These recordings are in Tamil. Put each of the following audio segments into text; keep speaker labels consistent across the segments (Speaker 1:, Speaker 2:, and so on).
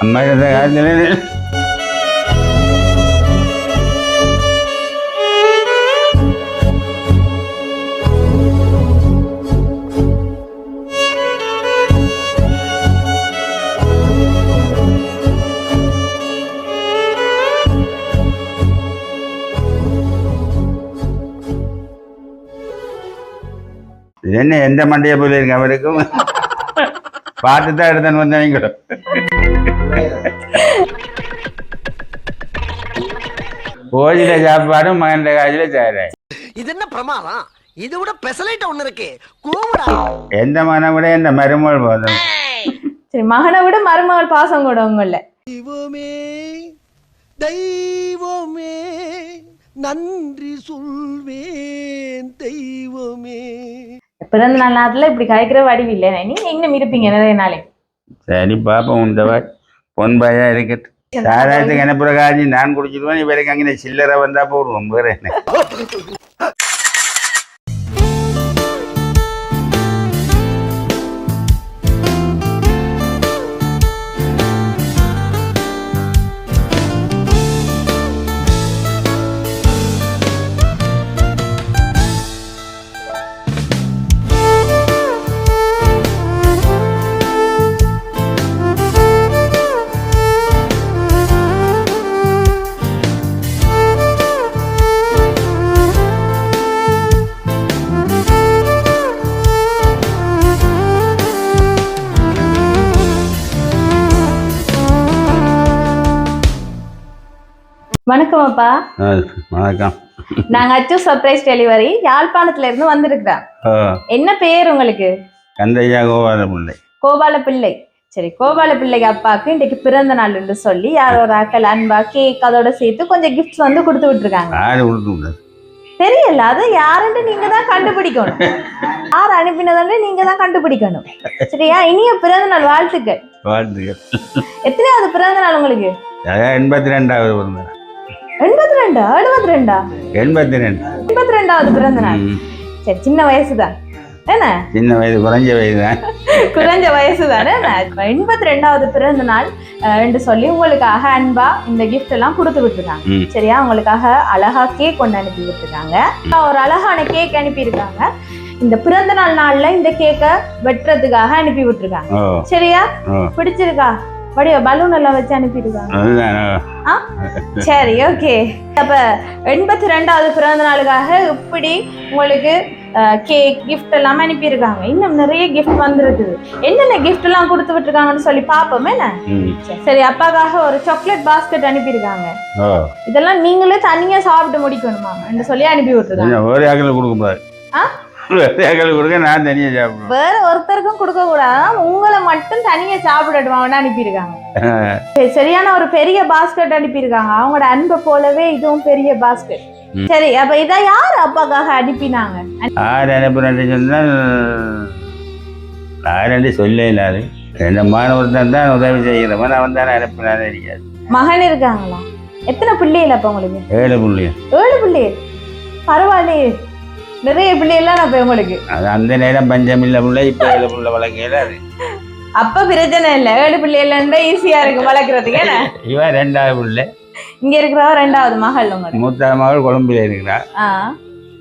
Speaker 1: அம்மா இருந்த காலத்தில் என்ன எந்த மண்டையை போல இருக்கு அவருக்கும்? பார்த்து தான் எடுத்தேன்னு வந்தீங்க கோயில சாப்பாடும் மகன் காய்ச்சல சேர.
Speaker 2: இது என்ன பிரமாதம்? இது விட பெசலைட் ஒண்ணு இருக்கு. கூவுடா
Speaker 1: எந்த மகனை விட இந்த மருமகள் போதும்
Speaker 3: சரி மகனை விட மருமகள் பாசம் கூட உங்கள
Speaker 2: தெய்வமே தெய்வமே நன்றி சொல்வேன் தெய்வமே.
Speaker 3: பிறந்த நாள் நேரத்துல இப்படி கலைக்கிற வடிவு இல்லை. நீங்க இன்னும் இருப்பீங்க? நிறைய நாளைக்கு
Speaker 1: சரி பாப்போம் உண்டவர் பொன்பாயா இருக்கட்டு சாராயத்துக்கு என்ன பிரகாஜி நான் குடிச்சிடுவேன் இவருக்கு அங்கே சில்லறை வந்தா போடுவோம் வேற என்ன
Speaker 3: வணக்கம் அப்பா.
Speaker 1: வணக்கம்.
Speaker 3: நாங்க அச்சு சர்ப்ரைஸ் டெலிவரி யாழ்ப்பாணத்துல இருந்து வந்திருக்கிறோம். என்ன பேர் உங்களுக்கு?
Speaker 1: கந்தையா கோபால பிள்ளை
Speaker 3: கோபால பிள்ளை சரி கோபால பிள்ளைக்கு அப்பாவுக்கு இன்னைக்கு பிறந்த நாள்னு சொல்லி யாரோ ஒரு ஆக்கள் அன்பா கேக் அதோட சேர்த்து கொஞ்சம் கிஃப்ட்ஸ் வந்து கொடுத்து விட்டுருக்காங்க. தெரியல அது யாருன்னு நீங்க தான் கண்டுபிடிக்கணும். யார் அனுப்பினதுன்னு நீங்க தான் கண்டுபிடிக்கணும். சரியா? இனிய பிறந்த நாள் வாழ்த்துக்கள்.
Speaker 1: வாழ்த்துக்கள்.
Speaker 3: எத்தனையாவது பிறந்த நாள் உங்களுக்கு?
Speaker 1: எண்பத்தி ரெண்டாவது பிறந்தேன்
Speaker 3: எண்பத்தி ரெண்டா எழுபத்தி ரெண்டா
Speaker 1: எண்பத்தி ரெண்டு
Speaker 3: எண்பத்தி ரெண்டாவது பிறந்த நாள். சரி சின்ன வயசு தான் என்ன
Speaker 1: சின்ன வயது குறைஞ்ச வயது தான்
Speaker 3: குறைஞ்ச வயசு தானே எண்பத்தி ரெண்டாவது பிறந்த நாள் என்று சொல்லி உங்களுக்காக அன்பா இந்த gift எல்லாம் கொடுத்து விட்டுருக்காங்க. சரியா உங்களுக்காக அழகா கேக் கொண்டு அனுப்பி விட்டுருக்காங்க ஒரு அழகான கேக் அனுப்பியிருக்காங்க இந்த பிறந்த நாள் நாள்ல இந்த கேக்கை வெட்டுறதுக்காக அனுப்பி விட்டுருக்காங்க சரியா பிடிச்சிருக்கா வடிவ பலூன் எல்லாம் வச்சு
Speaker 1: ஓ.
Speaker 3: சரி ஓகே அப்ப எண்பத்தி ரெண்டாவது பிறந்த நாளுக்காக இப்படி உங்களுக்கு கேக் gift எல்லாம் அனுப்பியிருக்காங்க. இன்னும் நிறைய gift வந்திருக்குது என்னென்ன gift எல்லாம் கொடுத்து விட்டுருக்காங்கன்னு சொல்லி பார்ப்போமே என்ன. சரி அப்பாக்காக ஒரு சாக்லேட் பாஸ்கெட் அனுப்பியிருக்காங்க. இதெல்லாம் நீங்களே தனியா சாப்பிட்டு முடிக்கணுமா? என்று சொல்லி அனுப்பி விட்டுருக்காங்க.
Speaker 1: ஒரு ஏக்கல் கொடுக்க கூடாது கொடுக்க நான் தனியாக சாப்பிடுவேன்.
Speaker 3: வேற ஒருத்தருக்கும் கொடுக்க கூடாது. உங்களை மட்டும் தனியா சாப்பிடட்டுமான்னு அனுப்பியிருக்காங்க. சரி, சரியான ஒரு பெரிய பாஸ்கெட் அனுப்பியிருக்காங்க. அவங்களோட அன்பை போலவே இதுவும் பெரிய பாஸ்கெட். சரி அப்ப இதை யார் அப்பாக்காக அனுப்பினாங்க?
Speaker 1: ஆறு அனுப்புறேன்னு சொன்னால் ஆறு சொல்ல இல்லாது ரெண்டு மாணவர்தான் தான் உதவி செய்கிறவன். அவன் தான் அனுப்பினானே இருக்காது
Speaker 3: மகன் இருக்காங்களா? எத்தனை பிள்ளைகள் அப்ப உங்களுக்கு?
Speaker 1: ஏழு புள்ளியம்
Speaker 3: ஏழு பிள்ளைகள். பரவாயில்லையே. நிறைய பிள்ளைகள்லாம் அப்ப உங்களுக்கு.
Speaker 1: அது அந்த நேரம் பஞ்சம் இல்லை புள்ள இப்போ ஏழு புள்ள வளர்க்கல அது.
Speaker 3: அப்ப பிரச்சனை இல்லை. ஏழு பிள்ளைகள் ஈஸியா இருக்கு வளர்க்கறதுக்கு ஏன்னா
Speaker 1: இவன் ரெண்டாவது புள்ள.
Speaker 3: இங்க இருக்கிறவ ரெண்டாவது மகள் உங்களுக்கு.
Speaker 1: மூத்த மகள் கொழும்புல இருக்கிறான்
Speaker 3: ஆ.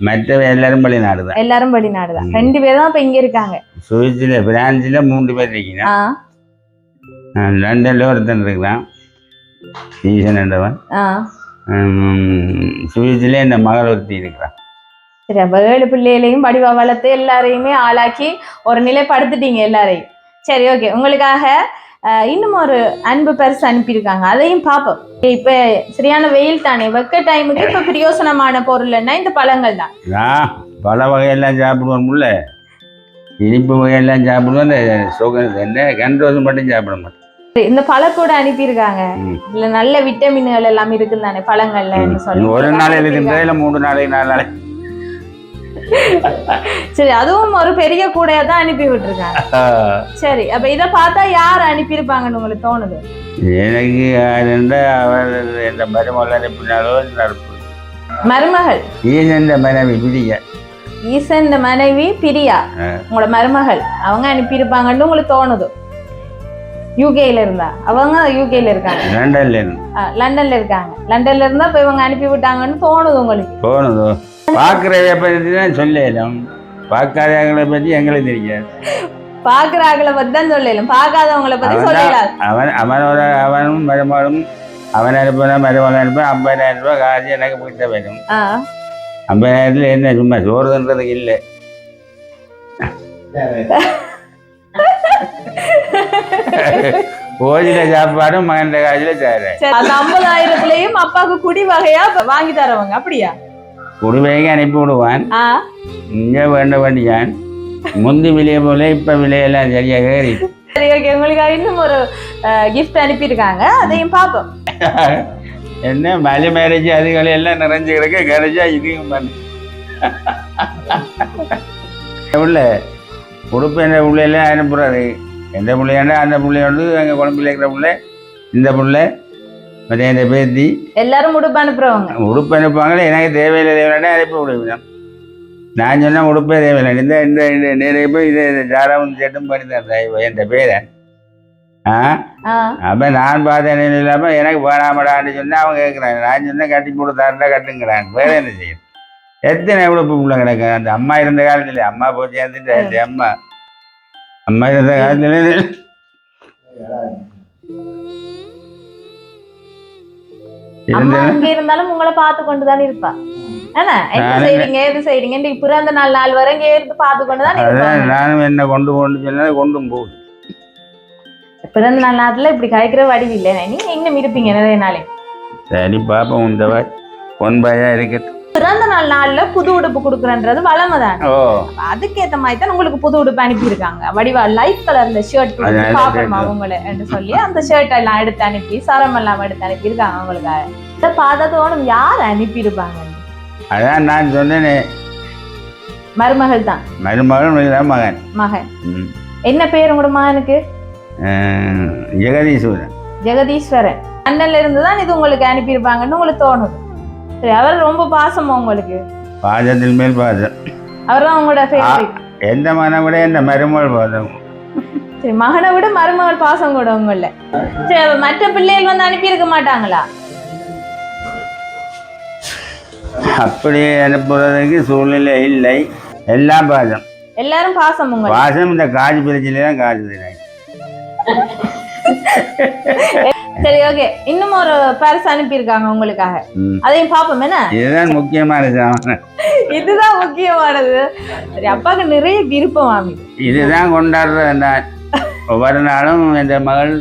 Speaker 1: மற்றவ எல்லாரும் வெளிநாடு தான்.
Speaker 3: எல்லாரும் வெளிநாடுதான்
Speaker 1: ம்.
Speaker 3: ரெண்டு பேரும் தான் இப்ப இங்க இருக்காங்க.
Speaker 1: சுவிஸில் பிரான்ஸில் மூன்று பேர் இருக்கிறான்
Speaker 3: ஆ.
Speaker 1: லண்டனில் ஒருத்தன் இருக்கிறான். ஈசன் என்றவன். சுவிஸில் இந்த மகள் ஒருத்தி இருக்கிறான்
Speaker 3: சரி அப்ப ஏழு பிள்ளைகளையும் படிவா வளர்த்து எல்லாரையுமே ஆளாக்கி ஒரு நிலைப்படுத்திட்டீங்க எல்லாரையும். சரி ஓகே உங்களுக்காக இன்னும் ஒரு அன்பு பரிசு அனுப்பியிருக்காங்க. அதையும் பார்ப்போம். இப்ப சரியான வெயில் தானே. வெக்க டைமுக்கு இப்ப பிரயோசனமான பொருள்னா இந்த பழங்கள் தான்.
Speaker 1: பல வகையெல்லாம் சாப்பிடுவேன் முல்ல. இனிப்பு வகையெல்லாம் சாப்பிடுவேன் இந்த சுகம் என்ன கண்டோசம் மட்டும் சாப்பிட மாட்டேன்
Speaker 3: இந்த பழக்கூட அனுப்பியிருக்காங்க.
Speaker 1: ம்.
Speaker 3: இதுல நல்ல விட்டமின்கள் எல்லாம் இருக்குது தானே பழங்கள்ல
Speaker 1: ஒரு நாள் இருக்கின்ற இல்லை மூணு நாளைக்கு நாலு நாளைக்கு.
Speaker 3: சரி அதுவும் ஒரு பெரிய கூடையா தான் அனுப்பி விட்டுருக்காங்க. சரி அப்ப இத பார்த்தா யார் அனுப்பியிருப்பாங்கன்னு உங்களுக்கு தோணுது?
Speaker 1: எனக்கு அவர் எந்த மருமகள் அனுப்பினாலோ நடப்பு
Speaker 3: மருமகள்?
Speaker 1: ஈசன் மனைவி பிடிக்க
Speaker 3: ஈசன் மனைவி பிரியா. உங்களோட மருமகள் அவங்க அனுப்பியிருப்பாங்கன்னு உங்களுக்கு தோணுது? யூகேல இருந்தா? அவங்க யூகேல இருக்காங்க.
Speaker 1: லண்டன்ல இருந்து.
Speaker 3: லண்டன்ல இருக்காங்க. லண்டன்ல இருந்தா இப்ப இவங்க அனுப்பி விட்டாங்கன்னு தோணுது உங்களுக்கு?
Speaker 1: போனதோ பார்க்குறத பற்றி தான் சொல்லலாம். பார்க்காதவங்களை பற்றி எங்களுக்கு தெரியாது.
Speaker 3: பாக்குற ஆக்களை பத்தி தான் சொல்லலாம். பார்க்காதவங்களை
Speaker 1: அவன்
Speaker 3: சொல்லலாம்.
Speaker 1: அவன் அவனோட அவனும் மருமகளும் அவன் அனுப்பின மருமகள் அனுப்ப ஐம்பதாயிரம் ரூபாய் காசு எனக்கு போயிட்ட வரும் ஐம்பதாயிரத்துல என்ன சும்மா சோறுன்றதுக்கு இல்லை. கோயில சாப்பாடும் மகன் காசில்
Speaker 3: சரி அந்த ஐம்பதாயிரத்துலயும் அப்பாவுக்கு குடி வகையா வாங்கி தரவங்க அப்படியா?
Speaker 1: குடுவைக்கு அனுப்பி விடுவான் இங்கே வேண்ட வேண்டியான். முந்தி விலையை போல இப்ப விலையெல்லாம் சரியாக ஏறி.
Speaker 3: சரி ஓகே உங்களுக்கு இன்னும் ஒரு கிஃப்ட் அனுப்பியிருக்காங்க. அதையும் பார்ப்போம்.
Speaker 1: என்ன மலை மேரேஜ் அதுகளை எல்லாம் நிறைஞ்சு கிடக்க. கரைச்சா இதையும் பண்ணு. உள்ள உடுப்பு என்ற பிள்ளையெல்லாம் அனுப்புறாரு. எந்த பிள்ளையாண்டா அந்த பிள்ளையோடு எங்கள் குழம்பில் இருக்கிற பிள்ளை. இந்த பிள்ளை. மற்ற பேத்தி
Speaker 3: எல்லாரும் உடுப்பு அனுப்புறவங்க.
Speaker 1: உடுப்பு அனுப்புவாங்களே எனக்கு தேவையில்லை தேவையில்லை அனுப்பி விடுவேன் நான் சொன்னேன் உடுப்பே தேவையில்லை. இந்த இந்த இந்த நிறைய போய் இதை ஜாரம் செட்டும் பண்ணி தரேன் என் பேரன் ஆ? அப்போ நான் பார்த்தேன் இல்லாமல் எனக்கு வேணாமடான்னு சொன்னா அவன் கேட்குறாங்க. நான் சொன்னேன் கட்டி கொடுத்தாருந்தா கட்டுங்கிறான் வேற என்ன செய்யும் எத்தனை உடுப்பு உள்ள கிடக்கு? அந்த அம்மா இருந்த காலத்துல அம்மா போய் சேர்ந்துட்டு அம்மா. அம்மா இருந்த காலத்துல.
Speaker 3: அம்மா அங்க இருந்தாலும் உங்களை பார்த்து கொண்டு தானே இருப்பா. என்ன? செய்றீங்க எது செய்றீங்க இன்னைக்கு பிறந்த நாள் நாள் வரை இங்க இருந்து பார்த்து கொண்டு தான்
Speaker 1: நானும் என்ன கொண்டு போகணும்னு சொன்னது கொண்டும் போகுது
Speaker 3: பிறந்த நாள் இப்படி கழிக்கிற வடிவு இல்லை நீங்க இன்னும் இருப்பீங்க நிறைய நாளே.
Speaker 1: சரி பாப்போம் இந்த பாயா
Speaker 3: பிறந்த நாள் நாள்ல புது உடுப்பு கொடுக்குறன்றது வளமை தான். அதுக்கேத்த மாதிரி தான் உங்களுக்கு புது உடுப்பு அனுப்பியிருக்காங்க. வடிவா லைட் கலர்ல ஷர்ட் பாப்போமா. உங்களை சொல்லி அந்த ஷர்ட் எல்லாம் எடுத்து அனுப்பி சரம் எல்லாம் எடுத்து அனுப்பியிருக்காங்க உங்களுக்காக இதை பார்த்தா தோணும் யார் அனுப்பியிருப்பாங்க?
Speaker 1: அதான் நான் சொன்னேனே.
Speaker 3: மருமகள் தான்.
Speaker 1: மருமகன் மகன்.
Speaker 3: மகன். என்ன பேர் உங்களோட மகனுக்கு?
Speaker 1: ஜெகதீஸ்வரன்.
Speaker 3: ஜெகதீஸ்வரன். அண்ணன்ல இருந்து தான் இது உங்களுக்கு அனுப்பியிருப்பாங்கன்னு உங்களுக்கு தோணுது சரி அவர் ரொம்ப பாசமா உங்களுக்கு?
Speaker 1: பாசத்தில் மேல் பாசம்.
Speaker 3: அவர் தான் உங்களோட ஃபேவரட்
Speaker 1: எந்த மகனை விட இந்த மருமகள் பாசம்?
Speaker 3: சரி மகனை விட மருமகள் பாசம் கூட உங்கள. சரி மற்ற பிள்ளைகள் வந்து அனுப்பியிருக்க மாட்டாங்களா?
Speaker 1: அப்படி அனுப்புறதுக்கு சூழ்நிலை இல்லை. எல்லாம் பாசம்.
Speaker 3: எல்லாரும் பாசம் உங்களை.
Speaker 1: பாசம் இந்த காஜு பிரச்சனை தான் காஜு
Speaker 3: சரி ஓகே இன்னும் ஒரு பரிசு அனுப்பியிருக்காங்க உங்களுக்காக. அதையும் பாப்போம் என்ன?
Speaker 1: இதுதான் முக்கியமான சாமான்.
Speaker 3: இதுதான் முக்கியமானது. சரி அப்பாவுக்கு நிறைய விருப்பம் மாமி.
Speaker 1: இதுதான் கொண்டாடுறது நான் ஒவ்வொரு நாளும் இந்த மகள்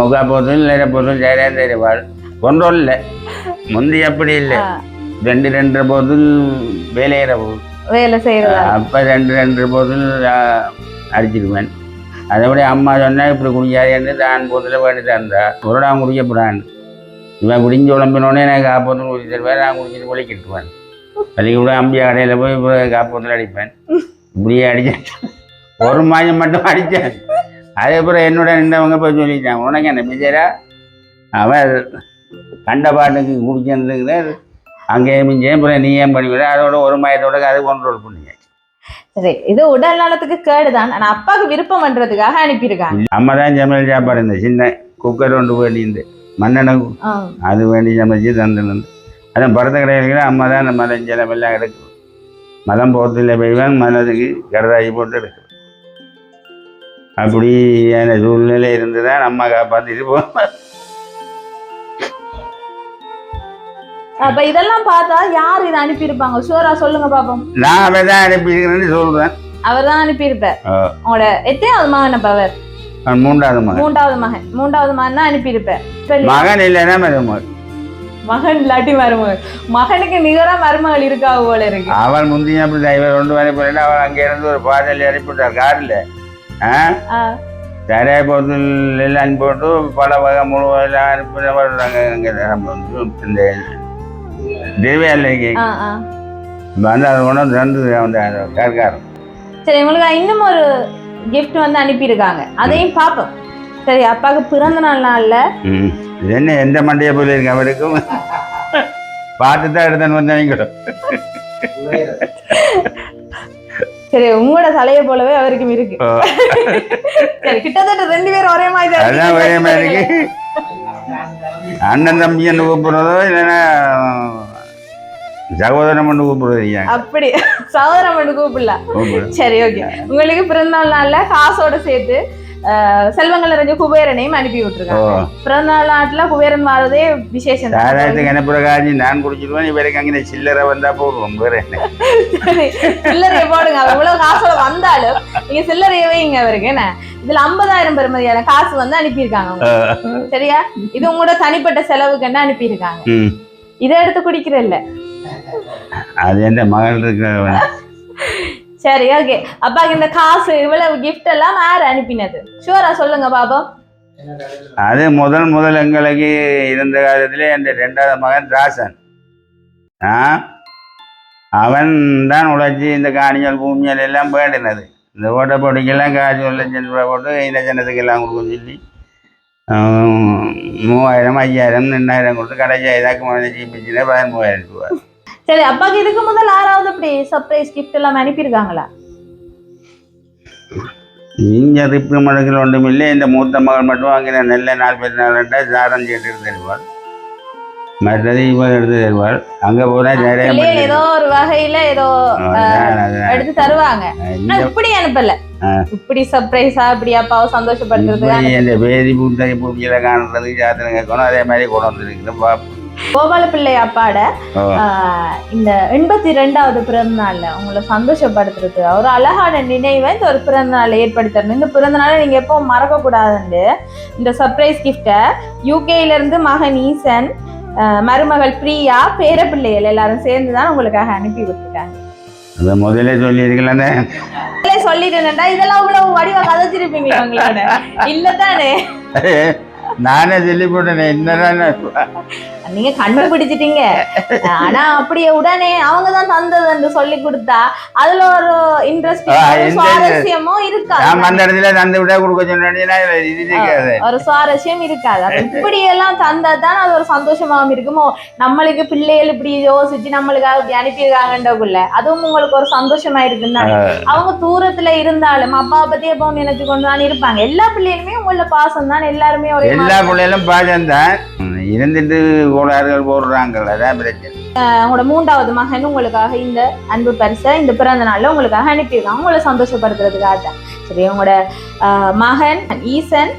Speaker 1: முகா போதும் இல்லை போதும் ஜெயராஜ் தெரிவாள் கொண்டோம் இல்லை. முந்தி அப்படி இல்லை. ரெண்டு ரெண்டு போதில் வேலையிற போது
Speaker 3: வேலை செய்யறதா
Speaker 1: அப்போ ரெண்டு ரெண்டு போதில் அடிச்சிருவேன் அதை விட அம்மா சொன்னால் இப்படி குடிக்காதேன்னு தான் போதில் வேண்டி தந்தா ஒரு நான் குடிக்கப்படான் இவன் குடிஞ்சு உழம்பினோடனே நான் காப்போத்தில் குடி தருவேன் நான் குடிச்சிட்டு ஒலிக்கிட்டுவேன் அதுக்கு கூட அம்பி கடையில் போய் இப்போ காப்போத்தில் அடிப்பேன். இப்படியே அடிச்சேன் ஒரு மாதம் மட்டும் அடித்தேன் அதுக்கப்புறம் என்னோட நின்றவங்க போய் சொல்லிட்டாங்க. உனக்கு என்ன மிஜரா? அவன் கண்ட பாட்டுக்கு குடிச்சிருந்துங்கிற அங்கேயும் மிஞ்சேன் அப்புறம் நீ ஏன் பண்ணிவிட அதோட ஒரு மாயத்தோட அது கண்ட்ரோல் பண்ணுங்க
Speaker 3: சரி இது உடல் நலத்துக்கு கேடுதான். ஆனா அப்பாவுக்கு விருப்பம் பண்றதுக்காக அனுப்பியிருக்காங்க.
Speaker 1: அம்மா தான் சமையல் சாப்பாடு இந்த சின்ன குக்கர் ஒன்று வேண்டியிருந்து மண்ணெண்ணெய் அது வேண்டி சமைச்சு தந்துருந்து அதான் படத்த கடையில் அம்மா தான் அந்த மலை ஜலம் எல்லாம் எடுக்கும். மலம் போகிறதுல பெய்வான் மலத்துக்கு கடதாகி போட்டு எடுக்கும். அப்படி அந்த சூழ்நிலை இருந்து தான் அம்மா காப்பாற்றிட்டு போ
Speaker 3: அப்ப இதெல்லாம் பார்த்தா யார் இதை அனுப்பியிருப்பாங்க? ஷூரா சொல்லுங்க பாப்போம்.
Speaker 1: நான் அவன் தான் அனுப்பியிருக்கிறேன்னு சொல்கிறேன்
Speaker 3: அவர் தான் அனுப்பியிருப்பார். உங்களோட எத்தையாவது மகன் அப்ப அவர்?
Speaker 1: மூன்றாவது மகன்.
Speaker 3: மூன்றாவது மகன். மூன்றாவது மகன் தான் அனுப்பியிருப்பார்.
Speaker 1: மகன் இல்லைன்னா மருமகள்.
Speaker 3: மகன் இல்லாட்டி மருமகள். மகனுக்கு நிகரா மருமகள் இருக்கா போல இருக்கு.
Speaker 1: அவன் முந்தைய அப்படி டிரைவர் கொண்டு வர போறேன் அவன் அங்கே இருந்து ஒரு பாடல் அனுப்பிவிட்டார் காரில். நிறைய பொருள் எல்லாம் அனுப்பிவிட்டு பல வகை முழுவதும் அனுப்பி வர்றாங்க அங்கே நம்ம வந்து இந்த
Speaker 3: ஆ.
Speaker 1: வந்து அதை வந்து தந்தது அந்த கார்காரன்
Speaker 3: சரி உங்களுக்கு இன்னும் ஒரு gift வந்து அனுப்பியிருக்காங்க. அதையும் பார்ப்போம் சரி அப்பாவுக்கு பிறந்த நாள் நாள்ல.
Speaker 1: இது என்ன எந்த மண்டையை போல இருக்கு அவருக்கும் பார்த்து தான் எடுத்துன்னு வந்தவங்க
Speaker 3: சரி உங்களோட தலையை போலவே அவருக்கும் இருக்கு. சரி கிட்டத்தட்ட ரெண்டு பேரும் ஒரே மாதிரி தான்
Speaker 1: அதான் ஒரே. மாதிரி இருக்கு. அண்ணன் தம்பி என்று கூப்பிடுறதோ இல்லைன்னா சகோதரம் என்று கூப்பிடுறீங்க
Speaker 3: அப்படி. சரி ஓகே உங்களுக்கு பிறந்தநாள் நாள்ல காசோட சேர்த்து செல்வங்கள் நிறைஞ்ச குபேரனையும் அனுப்பி விட்டுருக்காங்க. பிறந்தநாள் நாட்டுல குபேரன் வரதே விசேஷம்.
Speaker 1: என்ன பிரகாஜி நான் குடிச்சிடுவேன் இவருக்கு அங்கே சில்லறை வந்தா போடுவோம் வேற
Speaker 3: சில்லறையை போடுங்க. அவர் இவ்வளவு காசோட வந்தாலும் நீங்க சில்லறையை வைங்க அவருக்கு என்ன? இதுல ஐம்பதாயிரம் பெருமதியான காசு வந்து அனுப்பியிருக்காங்க உங்களுக்கு. சரியா? இது உங்களோட தனிப்பட்ட செலவுக்கு என்ன அனுப்பியிருக்காங்க? இதை எடுத்து குடிக்கிறல்ல
Speaker 1: அது எந்த மகள் இருக்கிற
Speaker 3: சரி ஓகே அப்பாக்கு இந்த காசு இவ்வளவு gift எல்லாம் யார் அனுப்பினது? ஷூரா சொல்லுங்க பாபா.
Speaker 1: அது முதல் முதல் எங்களுக்கு இருந்த காலத்திலே அந்த ரெண்டாவது மகன் ராசன். ஆ? அவன் தான் உழைச்சி இந்த காணிகள் பூமியல் எல்லாம் வேண்டினது. இந்த ஓட்ட போட்டிக்கெல்லாம் காசு ஒரு லட்சம் போட்டு இந்த ஜனத்துக்கு எல்லாம் கொடுக்க சொல்லி மூவாயிரம் ஐயாயிரம் ரெண்டாயிரம் கொடுத்து கடைசி ஐதாக்கு முதல்ல ஜிபிச்சினா பதிமூவாயிரம் ரூபாய்.
Speaker 3: சரி அப்பாக்கு இதுக்கு முதல் ஆறாவது அப்படி சர்ப்ரைஸ் gift எல்லாம் அனுப்பியிருக்காங்களா?
Speaker 1: இங்கே ரிப்பு மடங்கள் ஒன்றும் இல்லை. இந்த மூத்த மகள் மட்டும் வாங்கின நெல்லை நாலு பேர் நாள் ரெண்டாக சாரம் எடுத்து தருவாள். மற்றது இவன் எடுத்து தருவாள். அங்கே போனால் நிறைய
Speaker 3: ஏதோ ஒரு வகையில ஏதோ. எடுத்து தருவாங்க. இப்படி அனுப்பல. இப்படி சர்ப்ரைஸா இப்படி அப்பாவை சந்தோஷப்படுத்துறதுக்கு
Speaker 1: இப்படி இந்த பேதி பூத்தறி பூமியில காணுறதுக்கு ஜாத்திரம் கேட்கணும். அதே மாதிரி கொண்டு வந்துருக்குது. பாப்போம்
Speaker 3: கோபால பிள்ளை அப்பாட இந்த எண்பத்தி ரெண்டாவது பிறந்த நாள்ல உங்களை சந்தோஷப்படுத்துறது. ஒரு அழகான நினைவை இந்த ஒரு பிறந்த நாள் ஏற்படுத்தணும். இந்த பிறந்த நாளை நீங்க எப்பவும் மறக்க கூடாதுன்னு இந்த சர்ப்ரைஸ் கிஃப்டை யூகேல இருந்து மகன் ஈசன் மருமகள் பிரியா பேரப்பிள்ளைகள் எல்லாரும் சேர்ந்து தான் உங்களுக்காக அனுப்பி விட்டுருக்காங்க.
Speaker 1: அதை முதல்ல சொல்லியிருக்கலானே
Speaker 3: இல்ல சொல்லிட்டேன்டா இதெல்லாம் இவ்வளவு வடிவா கதைச்சிருப்பீங்களா உங்களோட. இல்லதானே?
Speaker 1: நானே சொல்லி போட்டேனே
Speaker 3: நீங்க கண்டுபிடிச்சிட்டீங்க ஆனா அப்படியே உடனே அவங்க தான் தந்தது என்று சொல்லி கொடுத்தா அதுல ஒரு இன்ட்ரெஸ்ட். சுவாரஸ்யமும் இருக்காது.
Speaker 1: அந்த இடத்துல தந்து கொடுக்க
Speaker 3: ஒரு சுவாரஸ்யம் இருக்காது. இப்படி எல்லாம் தந்தா தான் அது ஒரு சந்தோஷமாவும் இருக்குமோ? நம்மளுக்கு பிள்ளைகள் இப்படி யோசிச்சு நம்மளுக்காக இப்படி அனுப்பியிருக்காங்கன்றக்குள்ள அதுவும் உங்களுக்கு ஒரு சந்தோஷமா இருக்குன்னு அவங்க தூரத்துல இருந்தாலும் அப்பாவை பத்தி எப்பவும் நினைச்சு கொண்டு தான் இருப்பாங்க. எல்லா பிள்ளைகளுமே உங்கள பாசம் தான் எல்லாருமே ஒரே
Speaker 1: எல்லா பிள்ளைகளும் பாஜந்தான் இருந்துட்டு கோளாறுகள் போடுறாங்கல்ல அதான் பிரச்சனை.
Speaker 3: உங்களோட மூன்றாவது மகன் உங்களுக்காக இந்த அன்பு பரிசை இந்த பிறந்த நாள்ல உங்களுக்காக அனுப்பியிருக்காங்க. உங்களை சந்தோஷப்படுத்துறதுக்காக. தான் சரி உங்களோட ஆஹ், மகன் ஈசன்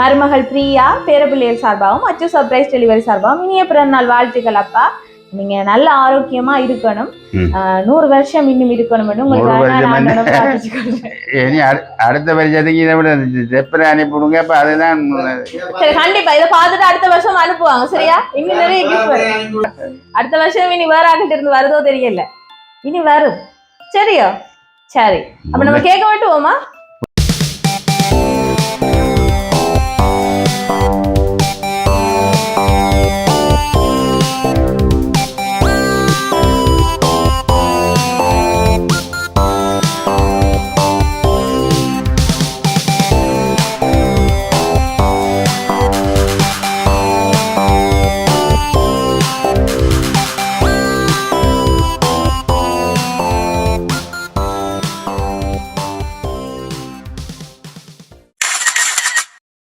Speaker 3: மருமகள் பிரியா பேரப்பிள்ளைகள் சார்பாகவும் மற்றும் சர்ப்ரைஸ் டெலிவரி சார்பாகவும் இனிய பிறந்த நாள் வாழ்த்துக்கள் அப்பா. நீங்க நல்ல ஆரோக்கியமா இருக்கணும். நூறு வருஷம் இன்னும் இருக்கணும்
Speaker 1: அடு- அடுத்த பரிசத்துக்கு இதை விட செப்பரை அனுப்பிவிடுங்க அப்போ அதுதான்
Speaker 3: சரி கண்டிப்பா. இதை பார்த்துட்டு அடுத்த வருஷம் அனுப்புவாங்க சரியா? இன்னும் நிறைய கிஃப்ட் அடுத்த வருஷம் இனி வேற ஆகிட்ட இருந்து வருதோ தெரியல. இனி வரும். சரியோ? சரி. அப்ப நம்ம கேட்க மாட்டுவோமா